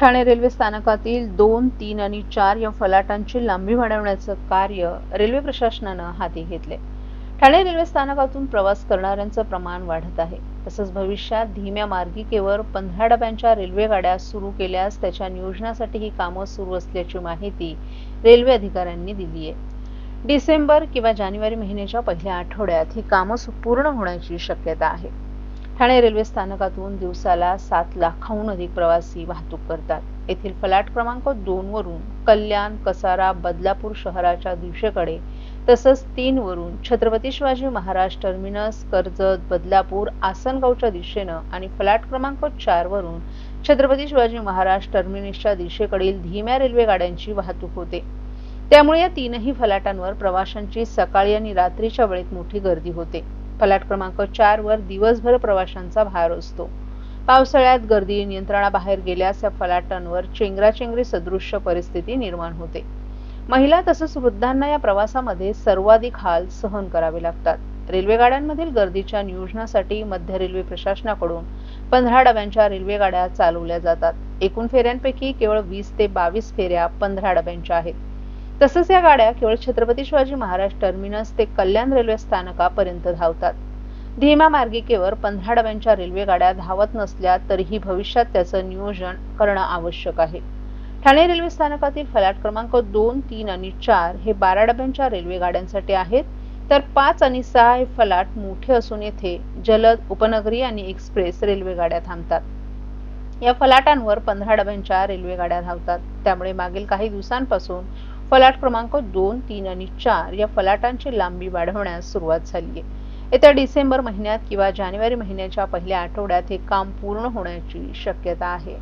Thane railway स्थानकातील दोन तीन आणि चार या फलाटांची लांबी वाढवण्याचं कार्य रेल्वे प्रशासनानं हाती घेतले ठाणे रेल्वे स्थानकातून प्रवास करणाऱ्यांचं प्रमाण वाढत आहे. तसंच भविष्यात धीम्या मार्गिकेवर पंधरा डब्यांच्या रेल्वे गाड्या सुरू केल्यास त्याच्या नियोजनासाठी ही कामं सुरू असल्याची माहिती रेल्वे अधिकाऱ्यांनी दिली आहे. डिसेंबर किंवा जानेवारी महिन्याच्या पहिल्या आठवड्यात ही कामं पूर्ण होण्याची शक्यता आहे. ठाणे रेल्वे स्थानकातून दिवसाला सात लाखाहून अधिक प्रवासी वाहतूक करतात. येथील फलाट क्रमांक दोन वरून कल्याण कसारा बदलापूर शहराच्या दिशेकडे तसंच तीन वरून छत्रपती शिवाजी महाराज टर्मिनस कर्जत बदलापूर आसनगावच्या दिशेनं आणि फलाट क्रमांक चार वरून छत्रपती शिवाजी महाराज टर्मिनसच्या दिशेकडील धीम्या रेल्वे गाड्यांची वाहतूक होते. त्यामुळे या तीनही फलाटांवर प्रवाशांची सकाळी आणि रात्रीच्या वेळेत मोठी गर्दी होते. फलाट क्रमांक चार वर दिवसभर प्रवाशांचा भार असतो. पावसाळ्यात गर्दी नियंत्रणाबाहेर गेल्यास या फलाटांवर चेंगराचेंगरी सदृश्य परिस्थिती निर्माण होते. महिला तसंच वृद्धांना या प्रवासामध्ये सर्वाधिक हाल सहन करावे लागतात. रेल्वे गाड्यांमधील गर्दीच्या नियोजनासाठी मध्य रेल्वे प्रशासनाकडून पंधरा डब्यांच्या रेल्वे गाड्या चालवल्या जातात. एकूण फेऱ्यांपैकी केवळ वीस ते बावीस फेऱ्या पंधरा डब्यांच्या आहेत. तसंच या गाड्या केवळ छत्रपती शिवाजी महाराज टर्मिनस ते कल्याण रेल्वे स्थानकापर्यंत धावतात. धीमा मार्गिकेवर पंधरा डब्यांच्या रेल्वे गाड्या धावत नसल्या तरीही भविष्यात त्याचं नियोजन करणं आवश्यक आहे. ठाणे रेल्वे स्थानकातील फलाट क्रमांक दोन तीन आणि चार हे बारा डब्यांच्या रेल्वे गाड्यांसाठी आहेत. तर पाच आणि सहा हे फलाट मोठे असून येथे जलद उपनगरी आणि एक्सप्रेस रेल्वे गाड्या थांबतात. या फलाटांवर पंधरा डब्यांच्या रेल्वे गाड्या धावतात. त्यामुळे मागील काही दिवसांपासून फलाट क्रमांक दोन तीन आणि चार या फलाटांची लांबी वाढवण्यास सुरुवात झाली आहे. येत्या डिसेंबर महिन्यात किंवा जानेवारी महिन्याच्या पहिल्या आठवड्यात हे काम पूर्ण होण्याची शक्यता आहे.